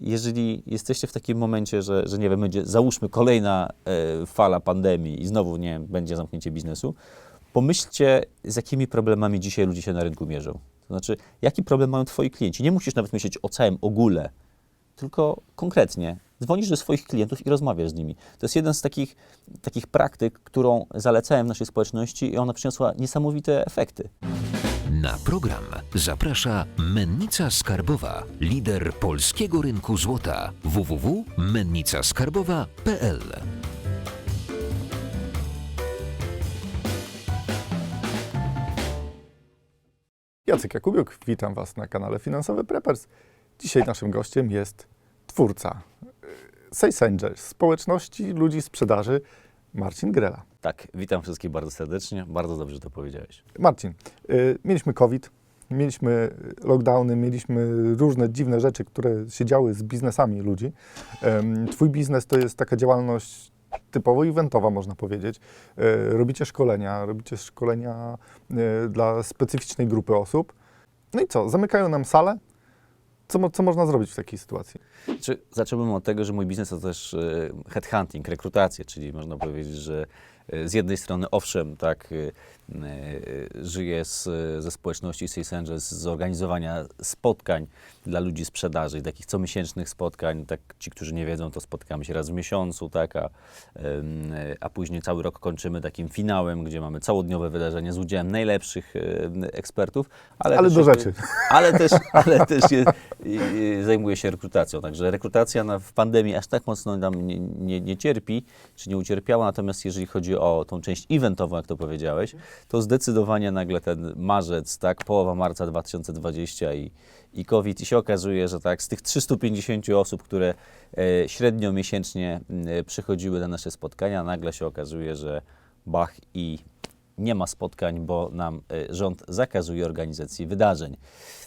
jeżeli jesteście w takim momencie, że, że nie wiem, będzie, załóżmy kolejna e, fala pandemii i znowu, nie będzie zamknięcie biznesu, pomyślcie, z jakimi problemami dzisiaj ludzie się na rynku mierzą. To znaczy, jaki problem mają twoi klienci? Nie musisz nawet myśleć o całym ogóle, tylko konkretnie. Dzwonisz do swoich klientów i rozmawiasz z nimi. To jest jeden z takich, takich praktyk, którą zalecałem w naszej społeczności i ona przyniosła niesamowite efekty. Na program zaprasza Mennica Skarbowa, lider polskiego rynku złota www.mennicaskarbowa.pl. Jacek Jakubiuk, witam Was na kanale Finansowy Preppers. Dzisiaj naszym gościem jest twórca y, Sales społeczności ludzi sprzedaży Marcin Grela. Tak, witam wszystkich bardzo serdecznie. Bardzo dobrze to powiedziałeś. Marcin, y, mieliśmy COVID, mieliśmy lockdowny, mieliśmy różne dziwne rzeczy, które się działy z biznesami ludzi. Twój biznes to jest taka działalność typowo eventowa, można powiedzieć. Y, Robicie szkolenia, robicie szkolenia y, dla specyficznej grupy osób. No i co, zamykają nam salę. Co, mo- co można zrobić w takiej sytuacji? Czy zacząłbym od tego, że mój biznes to też e, headhunting, rekrutację, czyli można powiedzieć, że z jednej strony owszem, tak, e, e, żyję z, ze społeczności Sales Angels, z organizowania spotkań dla ludzi sprzedaży, takich comiesięcznych spotkań, tak ci, którzy nie wiedzą, to spotkamy się raz w miesiącu, tak, a, a później cały rok kończymy takim finałem, gdzie mamy całodniowe wydarzenie z udziałem najlepszych e, ekspertów, ale, Ale też do rzeczy. ale też, ale też je, je, zajmuje się rekrutacją. Także rekrutacja na, w pandemii aż tak mocno nam nie, nie, nie cierpi, czy nie ucierpiała. Natomiast jeżeli chodzi o tą część eventową, jak to powiedziałeś, to zdecydowanie nagle ten marzec, tak, połowa marca 2020 i, i COVID. I się okazuje, że tak, z tych 350 osób, które e, średnio miesięcznie e, przychodziły na nasze spotkania, nagle się okazuje, że bach i nie ma spotkań, bo nam e, rząd zakazuje organizacji wydarzeń.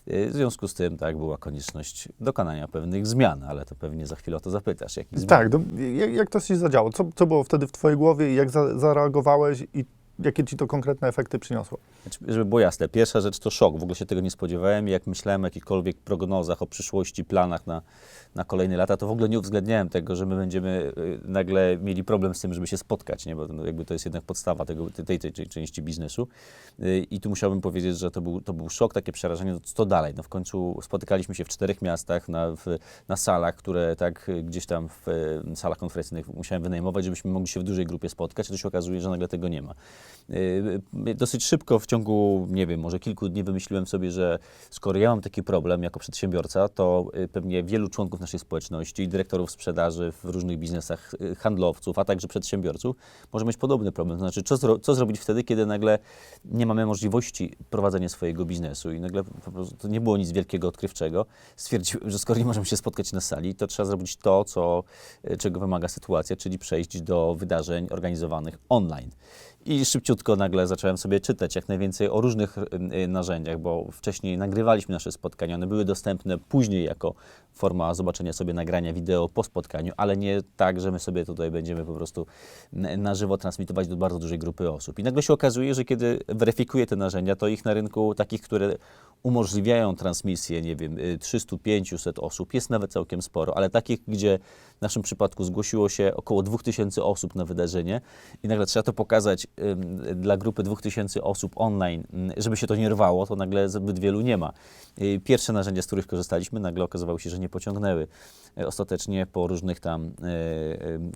E, W związku z tym tak była konieczność dokonania pewnych zmian, ale to pewnie za chwilę o to zapytasz. Jakich zmian? Tak, jak, jak to się zadziało? Co, co było wtedy w Twojej głowie i jak za, zareagowałeś i jakie Ci to konkretne efekty przyniosło? Znaczy, Żeby było jasne, pierwsza rzecz to szok. W ogóle się tego nie spodziewałem. Jak myślałem o jakichkolwiek prognozach, o przyszłości, planach na, na kolejne lata, to w ogóle nie uwzględniałem tego, że my będziemy y, nagle mieli problem z tym, żeby się spotkać, nie? bo jakby to jest jednak podstawa tego, tej, tej, tej części biznesu. Y, I tu musiałbym powiedzieć, że to był, to był szok, takie przerażenie, no, co dalej? No, w końcu spotykaliśmy się w czterech miastach, na, w, na salach, które tak y, gdzieś tam w salach konferencyjnych musiałem wynajmować, żebyśmy mogli się w dużej grupie spotkać, a to się okazuje, że nagle tego nie ma. Y, y, Dosyć szybko, w ciągu, nie wiem, może kilku dni wymyśliłem sobie, że skoro ja mam taki problem jako przedsiębiorca, to y, pewnie wielu członków naszej społeczności, dyrektorów sprzedaży w różnych biznesach, handlowców, a także przedsiębiorców, może mieć podobny problem. To znaczy, co, zro co zrobić wtedy, kiedy nagle nie mamy możliwości prowadzenia swojego biznesu i nagle po prostu to nie było nic wielkiego, odkrywczego. Stwierdziłem, że skoro nie możemy się spotkać na sali, to trzeba zrobić to, co, czego wymaga sytuacja, czyli przejść do wydarzeń organizowanych online. I szybciutko nagle zacząłem sobie czytać jak najwięcej o różnych y, y, narzędziach, bo wcześniej nagrywaliśmy nasze spotkania, one były dostępne później jako forma zobaczenia sobie nagrania wideo po spotkaniu, ale nie tak, że my sobie tutaj będziemy po prostu na żywo transmitować do bardzo dużej grupy osób. I nagle się okazuje, że kiedy weryfikuję te narzędzia, to ich na rynku takich, które umożliwiają transmisję, nie wiem, y, 300-500 osób, jest nawet całkiem sporo, ale takich, gdzie w naszym przypadku zgłosiło się około 2000 osób na wydarzenie i nagle trzeba to pokazać dla grupy 2000 osób online, ym, żeby się to nie rwało, to nagle zbyt wielu nie ma. Y, Pierwsze narzędzia, z których korzystaliśmy, nagle okazywało się, że nie pociągnęły. Y, Ostatecznie po różnych tam y,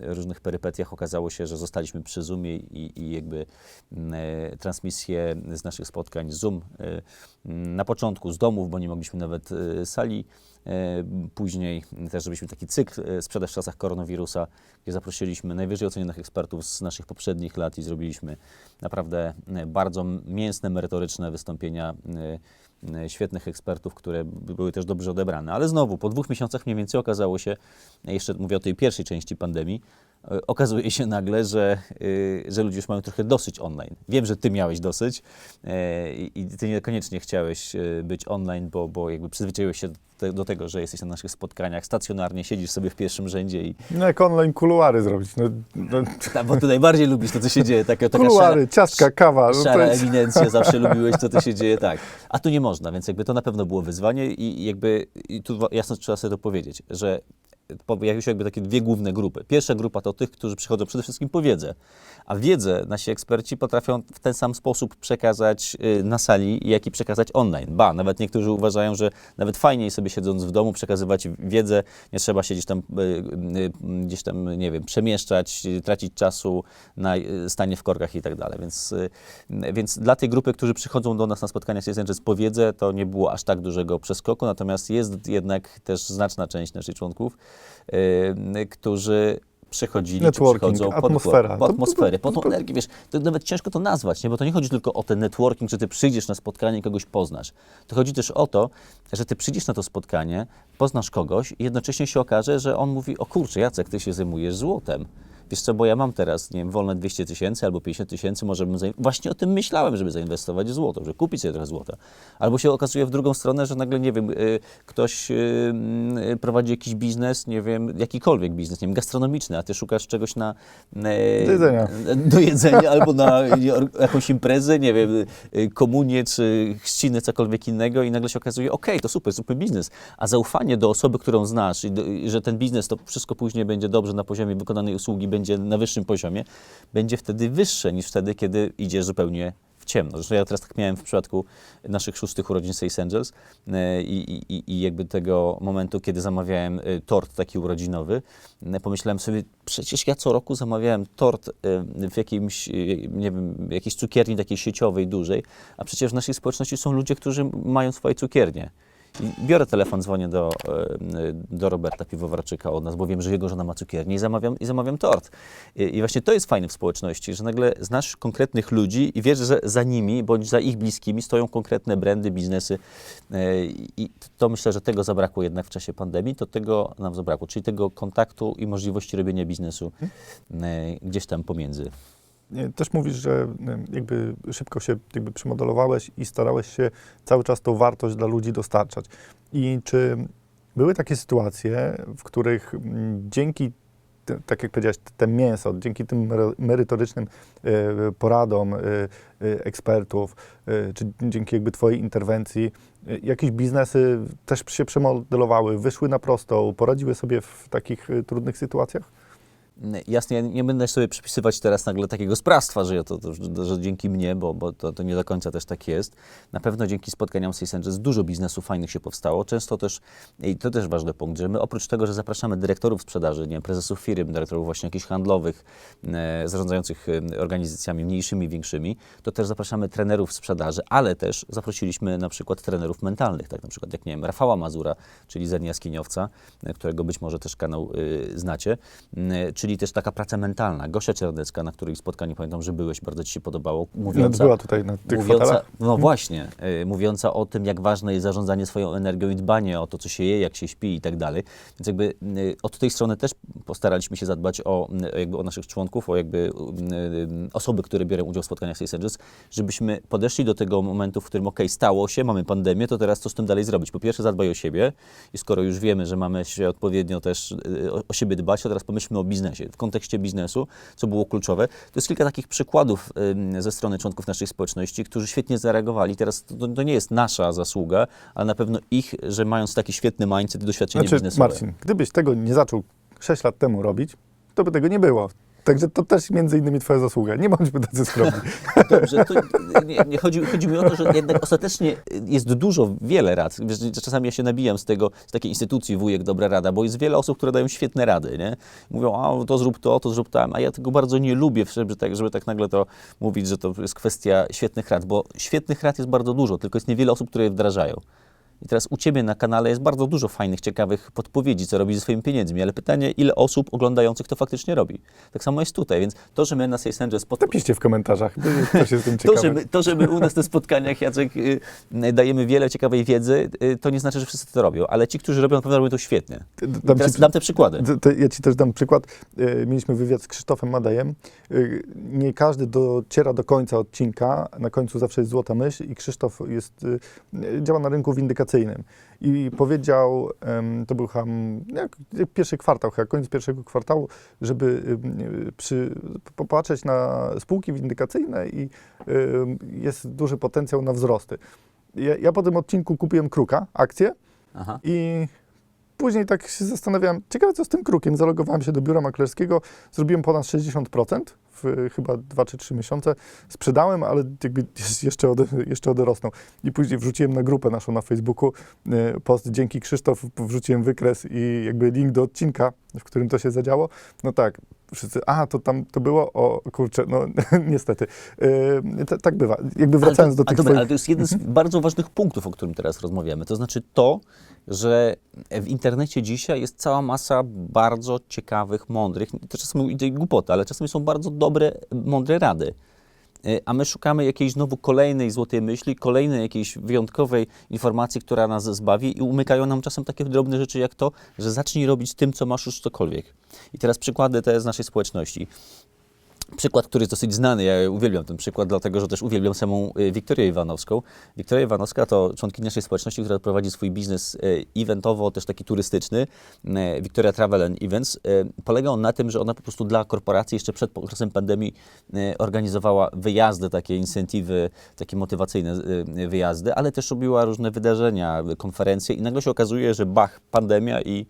y, różnych perypetiach okazało się, że zostaliśmy przy Zoomie i, i jakby y, transmisje z naszych spotkań Zoom y, na początku z domów, bo nie mogliśmy nawet y, sali. E, Później też zrobiliśmy taki cykl e, Sprzedaż w czasach koronawirusa, gdzie zaprosiliśmy najwyżej ocenionych ekspertów z naszych poprzednich lat i zrobiliśmy naprawdę e, bardzo mięsne, merytoryczne wystąpienia świetnych ekspertów, które by- były też dobrze odebrane. Ale znowu, po dwóch miesiącach mniej więcej okazało się, jeszcze mówię o tej pierwszej części pandemii, okazuje się nagle, że, y, że ludzie już mają trochę dosyć online. Wiem, że ty miałeś dosyć e, i ty niekoniecznie chciałeś e, być online, bo, bo jakby przyzwyczaiłeś się do, te, do tego, że jesteś na naszych spotkaniach stacjonarnie, siedzisz sobie w pierwszym rzędzie i No jak online kuluary zrobić? No, no, ta, bo ty najbardziej lubisz to, co się dzieje. Taka, taka kuluary, szara, ciastka, kawa. No szara jest... eminencja, zawsze lubiłeś, co to się dzieje, tak. A tu nie można, więc jakby to na pewno było wyzwanie i jakby i tu jasno trzeba sobie to powiedzieć, że pojawiły się jakby takie dwie główne grupy. Pierwsza grupa to tych, którzy przychodzą przede wszystkim po wiedzę, a wiedzę nasi eksperci potrafią w ten sam sposób przekazać y, na sali, jak i przekazać online. Ba, nawet niektórzy uważają, że nawet fajniej sobie siedząc w domu przekazywać wiedzę, nie trzeba się gdzieś tam, y, y, gdzieś tam nie wiem, przemieszczać, tracić czasu na stanie w korkach i tak dalej. Więc, więc dla tej grupy, którzy przychodzą do nas na spotkania Sales Angels po wiedzę, to nie było aż tak dużego przeskoku, natomiast jest jednak też znaczna część naszych członków, którzy przychodzili, czy Networking, przychodzą atmosfera. po, atmosferę, po tą energię, wiesz, to nawet ciężko to nazwać, nie? bo to nie chodzi tylko o ten networking, że ty przyjdziesz na spotkanie i kogoś poznasz. To chodzi też o to, że ty przyjdziesz na to spotkanie, poznasz kogoś i jednocześnie się okaże, że on mówi, o kurczę, Jacek, ty się zajmujesz złotem. Wiesz co, bo ja mam teraz, nie wiem, wolne 200 tysięcy albo 50 tysięcy, może bym właśnie o tym myślałem, żeby zainwestować w złoto, żeby kupić sobie trochę złota. Albo się okazuje w drugą stronę, że nagle, nie wiem, y, ktoś y, y, prowadzi jakiś biznes, nie wiem, jakikolwiek biznes, nie wiem, gastronomiczny, a ty szukasz czegoś na... y, Do jedzenia. Do jedzenia albo na jakąś imprezę, nie wiem, komunię czy chrzciny, cokolwiek innego i nagle się okazuje, okej, to super, super biznes, a zaufanie do osoby, którą znasz i, do, że ten biznes to wszystko później będzie dobrze na poziomie wykonanej usługi, będzie na wyższym poziomie, będzie wtedy wyższe niż wtedy, kiedy idziesz zupełnie w ciemno. Zresztą ja teraz tak miałem w przypadku naszych szóstych urodzin Sales Angels e, i, i, i- jakby tego momentu, kiedy zamawiałem e, tort taki urodzinowy, e, pomyślałem sobie, przecież ja co roku zamawiałem tort w jakimś, nie wiem, jakiejś cukierni takiej sieciowej, dużej, a przecież w naszej społeczności są ludzie, którzy mają swoje cukiernie. Biorę telefon, dzwonię do, e, do Roberta Piwowarczyka od nas, bo wiem, że jego żona ma cukiernię i zamawiam, i zamawiam tort. I, I właśnie to jest fajne w społeczności, że nagle znasz konkretnych ludzi i wiesz, że za nimi bądź za ich bliskimi stoją konkretne brandy, biznesy. E, I to myślę, że tego zabrakło jednak w czasie pandemii, to tego nam zabrakło, czyli tego kontaktu i możliwości robienia biznesu e, gdzieś tam pomiędzy. Też mówisz, że em, jakby szybko się jakby przemodelowałeś i starałeś się cały czas tą wartość dla ludzi dostarczać. I czy były takie sytuacje, w których dzięki, te, tak jak powiedziałeś, ten mięso, dzięki tym merytorycznym e, poradom e, e, ekspertów, e, czy dzięki jakby Twojej interwencji, e, jakieś biznesy też się przemodelowały, wyszły na prostą, poradziły sobie w takich e, trudnych sytuacjach? Jasne, ja nie będę sobie przypisywać teraz nagle takiego sprawstwa, że, ja to, to, że dzięki mnie, bo, bo to, to nie do końca też tak jest. Na pewno dzięki spotkaniom Sales Angels dużo biznesów fajnych się powstało. Często też, i to też ważny punkt, że my oprócz tego, że zapraszamy dyrektorów sprzedaży, nie wiem, prezesów firm, dyrektorów właśnie jakichś handlowych, e, zarządzających e, organizacjami mniejszymi, większymi, to też zapraszamy trenerów sprzedaży, ale też zaprosiliśmy na przykład trenerów mentalnych, tak na przykład jak, nie wiem, Rafała Mazura, czyli Zen Jaskiniowca, e, którego być może też kanał y, znacie, y, czyli też taka praca mentalna. Gosia Czernecka, na której spotkaniu pamiętam, że byłeś, bardzo Ci się podobało, mówiąca, Była tutaj na tych mówiąca, fotelach? no właśnie, y, mówiąca o tym, jak ważne jest zarządzanie swoją energią i dbanie o to, co się je, jak się śpi i tak dalej. Więc jakby y, od tej strony też postaraliśmy się zadbać o, y, jakby o naszych członków, o jakby y, osoby, które biorą udział w spotkaniach Sales Angels, żebyśmy podeszli do tego momentu, w którym ok, stało się, mamy pandemię, to teraz co z tym dalej zrobić? Po pierwsze zadbaj o siebie i skoro już wiemy, że mamy się odpowiednio też y, o, o siebie dbać, to teraz pomyślmy o biznesie. W kontekście biznesu, co było kluczowe, to jest kilka takich przykładów ze strony członków naszej społeczności, którzy świetnie zareagowali. Teraz to, to nie jest nasza zasługa, ale na pewno ich, że mając taki świetny mindset i doświadczenie Znaczy, biznesowe. Marcin, gdybyś tego nie zaczął 6 lat temu robić, to by tego nie było. Także to też między innymi twoja zasługa. Nie bądźmy tacy skromni. Dobrze, nie, nie chodzi, chodzi mi o to, że jednak ostatecznie jest dużo, wiele rad. Czasami ja się nabijam z tego, z takiej instytucji wujek Dobra Rada, bo jest wiele osób, które dają świetne rady, nie? Mówią, a to zrób to, to zrób tam, a ja tego bardzo nie lubię, żeby tak, żeby tak nagle to mówić, że to jest kwestia świetnych rad, bo świetnych rad jest bardzo dużo, tylko jest niewiele osób, które je wdrażają. I teraz u Ciebie na kanale jest bardzo dużo fajnych, ciekawych podpowiedzi, co robić ze swoimi pieniędzmi, ale pytanie, ile osób oglądających to faktycznie robi. Tak samo jest tutaj, więc to, że my na Sales Angels pod... Napiszcie w komentarzach, bo ktoś jest tym To że, my, to, że my u nas na spotkaniach, Jacek, y, y, dajemy wiele ciekawej wiedzy, y, to nie znaczy, że wszyscy to robią, ale ci, którzy robią, na pewno robią to świetnie. Dam teraz ci- dam te przykłady. D- to ja Ci też dam przykład. E, Mieliśmy wywiad z Krzysztofem Madejem. E, Nie każdy dociera do końca odcinka. Na końcu zawsze jest złota myśl i Krzysztof jest, e, działa na rynku windykacyjnym. I powiedział, to był ham, jak, pierwszy kwartał, chyba koniec pierwszego kwartału, żeby przy, popatrzeć na spółki windykacyjne i jest duży potencjał na wzrosty. Ja, ja po tym odcinku kupiłem kruka, akcję, Aha. i później tak się zastanawiałem, ciekawe co z tym krukiem. Zalogowałem się do biura maklerskiego, zrobiłem ponad 60% w chyba 2 czy 3 miesiące. Sprzedałem, ale jakby jeszcze, ode, jeszcze odrosnął. I później wrzuciłem na grupę naszą na Facebooku y, post, dzięki Krzysztof wrzuciłem wykres i jakby link do odcinka, w którym to się zadziało. No tak, wszyscy, a to tam to było, o kurczę, no niestety. Y, t- tak bywa. Jakby wracając ale to, do tych dobra, swoich... ale to jest jeden z bardzo ważnych punktów, o którym teraz rozmawiamy. To znaczy to, że w internecie dzisiaj jest cała masa bardzo ciekawych, mądrych, to czasem idzie głupota, ale czasami są bardzo dobre, mądre rady. Y, A my szukamy jakiejś znowu kolejnej złotej myśli, kolejnej jakiejś wyjątkowej informacji, która nas zbawi i umykają nam czasem takie drobne rzeczy jak to, że zacznij robić tym, co masz już cokolwiek. I teraz przykłady te z naszej społeczności. Przykład, który jest dosyć znany, ja uwielbiam ten przykład, dlatego że też uwielbiam samą y, Wiktorię Iwanowską. Wiktoria Iwanowska to członkini naszej społeczności, która prowadzi swój biznes y, eventowo, też taki turystyczny, y, Victoria Travel and Events. Polega on na tym, że ona po prostu dla korporacji jeszcze przed okresem pandemii organizowała wyjazdy, takie incentywy, takie motywacyjne wyjazdy, ale też robiła różne wydarzenia, konferencje i nagle się okazuje, że bach, pandemia i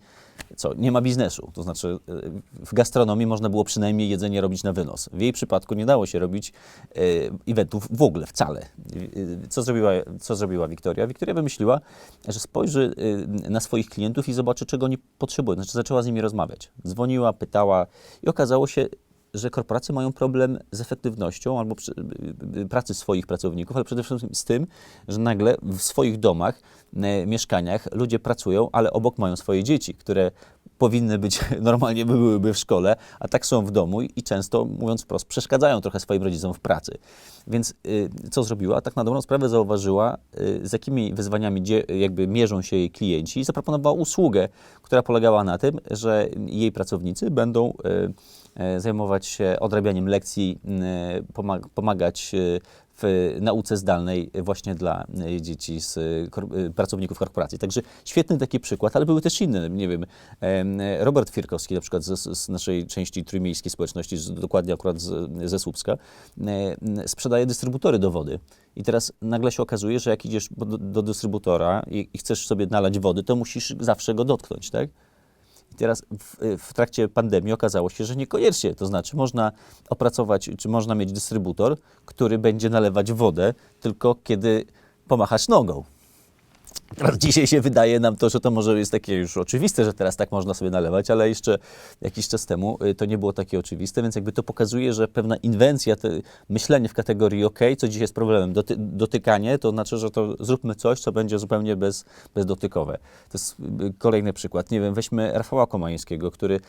co, nie ma biznesu. To znaczy y, w gastronomii można było przynajmniej jedzenie robić na wynos. W jej przypadku nie dało się robić y, eventów w ogóle, wcale. Y, Co zrobiła, co zrobiła Wiktoria? Wiktoria wymyśliła, że spojrzy na swoich klientów i zobaczy, czego oni potrzebują. Znaczy zaczęła z nimi rozmawiać. Dzwoniła, pytała i okazało się, że korporacje mają problem z efektywnością albo przy, y, y, pracy swoich pracowników, ale przede wszystkim z tym, że nagle w swoich domach, e, mieszkaniach ludzie pracują, ale obok mają swoje dzieci, które powinny być, normalnie by byłyby w szkole, a tak są w domu i często, mówiąc wprost, przeszkadzają trochę swoim rodzicom w pracy. Więc y, co zrobiła? Tak na dobrą sprawę zauważyła, y, z jakimi wyzwaniami dzie, jakby mierzą się jej klienci i zaproponowała usługę, która polegała na tym, że jej pracownicy będą y, zajmować się odrabianiem lekcji, pomag- pomagać y, w nauce zdalnej właśnie dla dzieci z pracowników korporacji. Także świetny taki przykład, ale były też inne, nie wiem, em, Robert Firkowski na przykład z, z naszej części trójmiejskiej społeczności, z, dokładnie akurat z, ze Słupska, e, sprzedaje dystrybutory do wody. I teraz nagle się okazuje, że jak idziesz do, do dystrybutora i, i chcesz sobie nalać wody, to musisz zawsze go dotknąć, tak? Teraz w, w trakcie pandemii okazało się, że niekoniecznie. To znaczy, można opracować, czy można mieć dystrybutor, który będzie nalewać wodę tylko kiedy pomachasz nogą. Dzisiaj się wydaje nam to, że to może jest takie już oczywiste, że teraz tak można sobie nalewać, ale jeszcze jakiś czas temu y, to nie było takie oczywiste, więc jakby to pokazuje, że pewna inwencja, myślenie w kategorii OK, co dzisiaj jest problemem, doty, dotykanie, to znaczy, że to zróbmy coś, co będzie zupełnie bez, bezdotykowe. To jest y, kolejny przykład. Nie wiem, weźmy Rafała Komańskiego, który,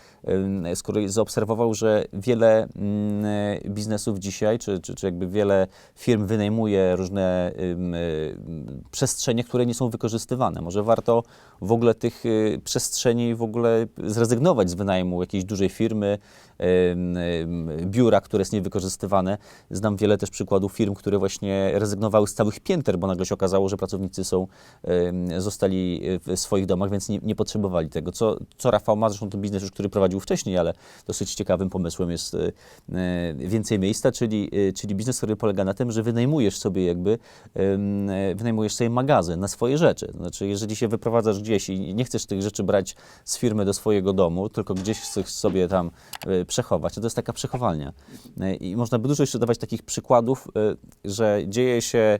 y, z której zaobserwował, że wiele mm, y, biznesów dzisiaj, czy, czy, czy jakby wiele firm wynajmuje różne y, przestrzenie, które nie są wykorzystywane. Może warto w ogóle tych y, przestrzeni w ogóle zrezygnować z wynajmu jakiejś dużej firmy, biura, które jest niewykorzystywane. Znam wiele też przykładów firm, które właśnie rezygnowały z całych pięter, bo nagle się okazało, że pracownicy są, zostali w swoich domach, więc nie, nie potrzebowali tego. Co, co Rafał ma, zresztą to biznes już, który prowadził wcześniej, ale dosyć ciekawym pomysłem jest y, y, więcej miejsca, czyli, y, czyli biznes, który polega na tym, że wynajmujesz sobie jakby, y, wynajmujesz sobie magazyn na swoje rzeczy. To Znaczy, jeżeli się wyprowadzasz gdzieś i nie chcesz tych rzeczy brać z firmy do swojego domu, tylko gdzieś chcesz sobie tam y, przechować, to jest taka przechowalnia. Y, I można by dużo jeszcze dawać takich przykładów, y, że dzieje się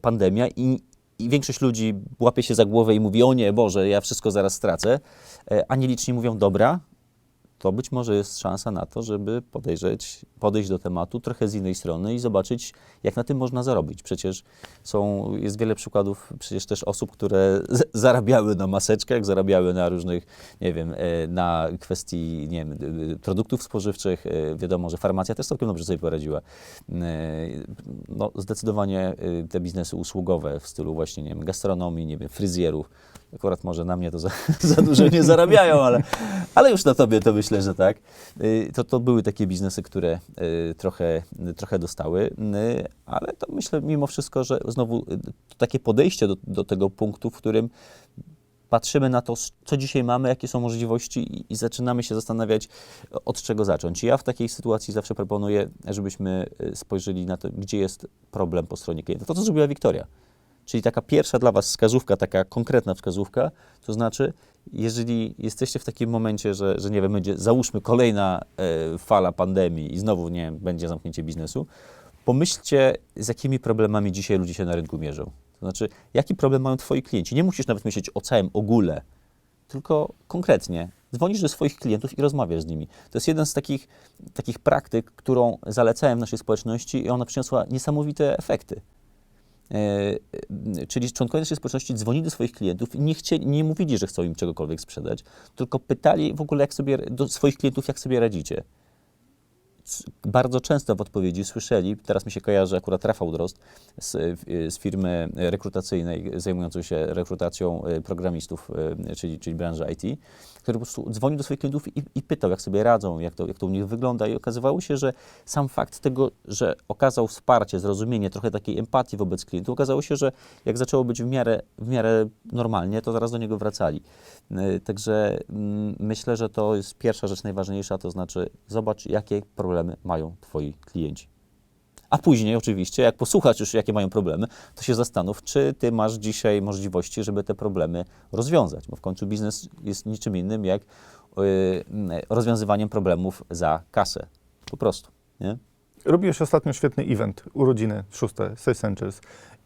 pandemia i i większość ludzi łapie się za głowę i mówi, o nie, Boże, ja wszystko zaraz stracę, E, a nieliczni mówią, dobra, to być może jest szansa na to, żeby podejrzeć, podejść do tematu trochę z innej strony i zobaczyć, jak na tym można zarobić. Przecież są, jest wiele przykładów przecież też osób, które zarabiały na maseczkach, zarabiały na różnych, nie wiem, e, na kwestii, nie wiem, produktów spożywczych. E, Wiadomo, że farmacja też całkiem dobrze sobie poradziła. E, No, zdecydowanie te biznesy usługowe w stylu właśnie, nie wiem, gastronomii, nie wiem, fryzjerów, akurat może na mnie to za, za dużo nie zarabiają, ale, ale już na tobie to myślę, że tak. Y, To, to były takie biznesy, które y, trochę, trochę dostały, y, ale to myślę mimo wszystko, że znowu takie podejście do, do tego punktu, w którym patrzymy na to, co dzisiaj mamy, jakie są możliwości i, i zaczynamy się zastanawiać, od czego zacząć. Ja w takiej sytuacji zawsze proponuję, żebyśmy spojrzeli na to, gdzie jest problem po stronie klienta. To, co zrobiła Wiktoria. Czyli taka pierwsza dla Was wskazówka, taka konkretna wskazówka, to znaczy, jeżeli jesteście w takim momencie, że, że nie wiem, będzie, załóżmy kolejna e, fala pandemii i znowu, nie wiem, będzie zamknięcie biznesu, pomyślcie, z jakimi problemami dzisiaj ludzie się na rynku mierzą. To znaczy, jaki problem mają Twoi klienci. Nie musisz nawet myśleć o całym ogóle, tylko konkretnie. Dzwonisz do swoich klientów i rozmawiasz z nimi. To jest jeden z takich, takich praktyk, którą zalecałem w naszej społeczności i ona przyniosła niesamowite efekty. E, e, czyli członkowie naszej społeczności dzwonili do swoich klientów i nie, chcieli, nie mówili, że chcą im czegokolwiek sprzedać, tylko pytali w ogóle jak sobie, do swoich klientów, jak sobie radzicie. Bardzo często w odpowiedzi słyszeli, teraz mi się kojarzy akurat Rafał Drost z, e, z firmy rekrutacyjnej zajmującej się rekrutacją e, programistów, e, czyli, czyli branży IT, który po prostu dzwonił do swoich klientów i, i pytał, jak sobie radzą, jak to, jak to u nich wygląda. I okazywało się, że sam fakt tego, że okazał wsparcie, zrozumienie, trochę takiej empatii wobec klientów, okazało się, że jak zaczęło być w miarę, w miarę normalnie, to zaraz do niego wracali. Y, Także mm, myślę, że to jest pierwsza rzecz najważniejsza, to znaczy zobacz, jakie problemy mają Twoi klienci. A później oczywiście, jak posłuchasz już, jakie mają problemy, to się zastanów, czy ty masz dzisiaj możliwości, żeby te problemy rozwiązać, bo w końcu biznes jest niczym innym jak y, rozwiązywaniem problemów za kasę. Po prostu, nie? Robiłeś ostatnio świetny event, urodziny szóste, Six Centuries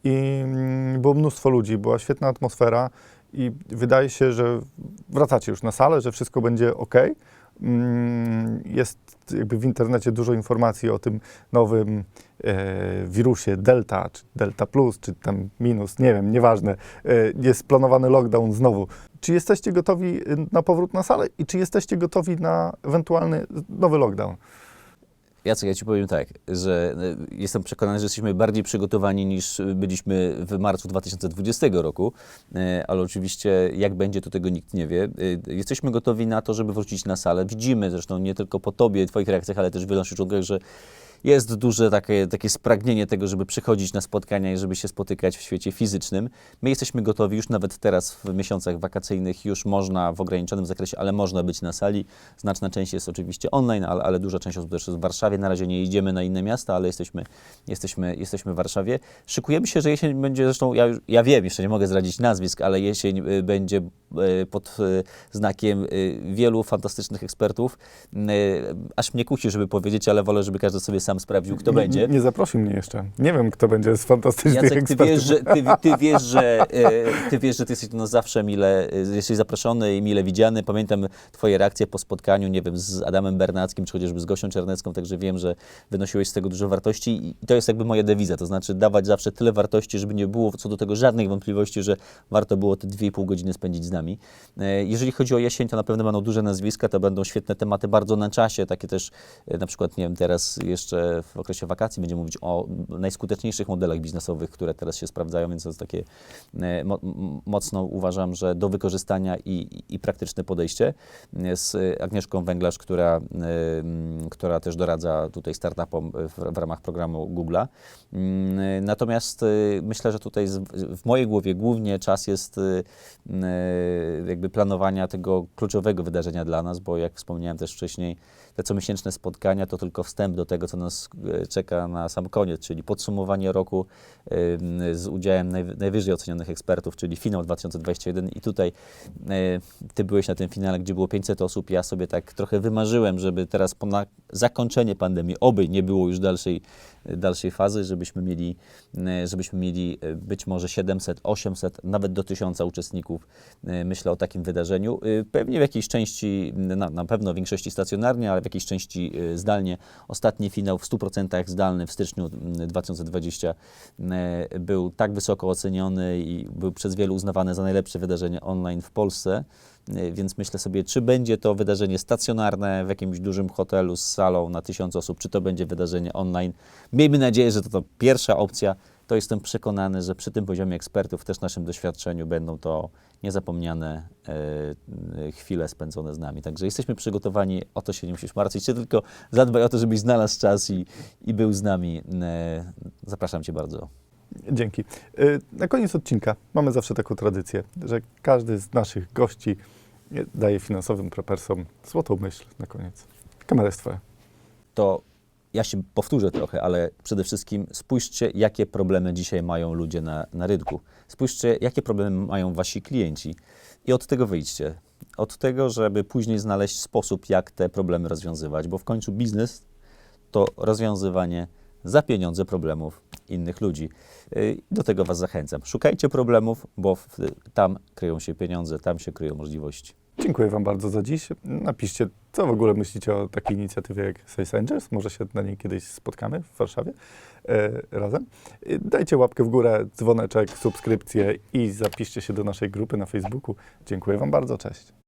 i mm, było mnóstwo ludzi, była świetna atmosfera i wydaje się, że wracacie już na salę, że wszystko będzie ok. Mm, Jest jakby w internecie dużo informacji o tym nowym e, wirusie Delta, czy Delta Plus, czy tam minus, nie wiem, nieważne. E, jest planowany lockdown znowu. Czy jesteście gotowi y, na powrót na salę i czy jesteście gotowi na ewentualny nowy lockdown? Jacek, ja Ci powiem tak, że y, jestem przekonany, że jesteśmy bardziej przygotowani niż byliśmy w marcu 2020 roku, y, ale oczywiście jak będzie, to tego nikt nie wie. Y, Jesteśmy gotowi na to, żeby wrócić na salę. Widzimy zresztą nie tylko po Tobie, Twoich reakcjach, ale też w naszych członkach, że jest duże takie, takie spragnienie tego, żeby przychodzić na spotkania i żeby się spotykać w świecie fizycznym. My jesteśmy gotowi już nawet teraz w miesiącach wakacyjnych, już można w ograniczonym zakresie, ale można być na sali. Znaczna część jest oczywiście online, ale, ale duża część osób też jest w Warszawie. Na razie nie idziemy na inne miasta, ale jesteśmy, jesteśmy, jesteśmy w Warszawie. Szykujemy się, że jesień będzie, zresztą ja, ja wiem, jeszcze nie mogę zdradzić nazwisk, ale jesień y, będzie y, pod y, znakiem wielu fantastycznych ekspertów. Aż mnie kusi, żeby powiedzieć, ale wolę, żeby każdy sobie sam sprawdził, kto będzie. Nie, zaprosił mnie jeszcze. Nie wiem, kto będzie z fantastycznych Jacek, ty wiesz, że, ty, ty, wiesz, że, e, ty wiesz, że ty jesteś nas zawsze mile, e, jesteś zaproszony i mile widziany. Pamiętam twoje reakcje po spotkaniu, nie wiem, z Adamem Bernackim, czy chociażby z Gosią Czernecką, także wiem, że wynosiłeś z tego dużo wartości i to jest jakby moja dewiza, to znaczy dawać zawsze tyle wartości, żeby nie było co do tego żadnych wątpliwości, że warto było te 2,5 godziny spędzić z nami. E, Jeżeli chodzi o jesień, to na pewno będą duże nazwiska, to będą świetne tematy bardzo na czasie, takie też na przykład, nie wiem, teraz jeszcze w okresie wakacji będziemy mówić o najskuteczniejszych modelach biznesowych, które teraz się sprawdzają, więc to jest takie e, mocno uważam, że do wykorzystania i, i, praktyczne podejście e, z Agnieszką Węglarz, która, e, która też doradza tutaj startupom w, w ramach programu Google'a. Mm, Natomiast myślę, że tutaj w mojej głowie głównie czas jest jakby planowania tego kluczowego wydarzenia dla nas, bo jak wspomniałem też wcześniej, te comiesięczne spotkania to tylko wstęp do tego, co nas e, czeka na sam koniec, czyli podsumowanie roku em, z udziałem najwy- najwyżej ocenionych ekspertów, czyli finał 2021 i tutaj e, ty byłeś na tym finale, gdzie było 500 osób, ja sobie tak trochę wymarzyłem, żeby teraz po, na, zakończenie pandemii, oby nie było już dalszej, dalszej fazy, żebyśmy mieli, e, żebyśmy mieli e, być może 700, 800, nawet do 1000 uczestników. E, Myślę o takim wydarzeniu. Pewnie w jakiejś części, na, na pewno w większości stacjonarnie, ale w jakiejś części zdalnie. Ostatni finał w 100% zdalny w styczniu mm, 2020 e, był tak wysoko oceniony i był przez wielu uznawany za najlepsze wydarzenie online w Polsce. E, Więc myślę sobie, czy będzie to wydarzenie stacjonarne w jakimś dużym hotelu z salą na tysiąc osób, czy to będzie wydarzenie online. Miejmy nadzieję, że to, to pierwsza opcja. To jestem przekonany, że przy tym poziomie ekspertów, też naszym doświadczeniu, będą to niezapomniane e, chwile spędzone z nami. Także jesteśmy przygotowani, o to się nie musisz martwić. Ty tylko zadbaj o to, żebyś znalazł czas i, i był z nami. E, zapraszam Cię bardzo. Dzięki. Y, Na koniec odcinka mamy zawsze taką tradycję, że każdy z naszych gości daje finansowym prepersom złotą myśl na koniec. Kamera jest twoja. to ja się powtórzę trochę, ale przede wszystkim spójrzcie, jakie problemy dzisiaj mają ludzie na, na rynku. Spójrzcie, jakie problemy mają wasi klienci i od tego wyjdźcie. Od tego, żeby później znaleźć sposób, jak te problemy rozwiązywać, bo w końcu biznes to rozwiązywanie za pieniądze problemów innych ludzi. Y, Do tego Was zachęcam. Szukajcie problemów, bo tam kryją się pieniądze, tam się kryją możliwości. Dziękuję Wam bardzo za dziś. Napiszcie, co w ogóle myślicie o takiej inicjatywie jak Sales Angels. Może się na niej kiedyś spotkamy w Warszawie e, razem. E, Dajcie łapkę w górę, dzwoneczek, subskrypcję i zapiszcie się do naszej grupy na Facebooku. Dziękuję Wam bardzo. Cześć.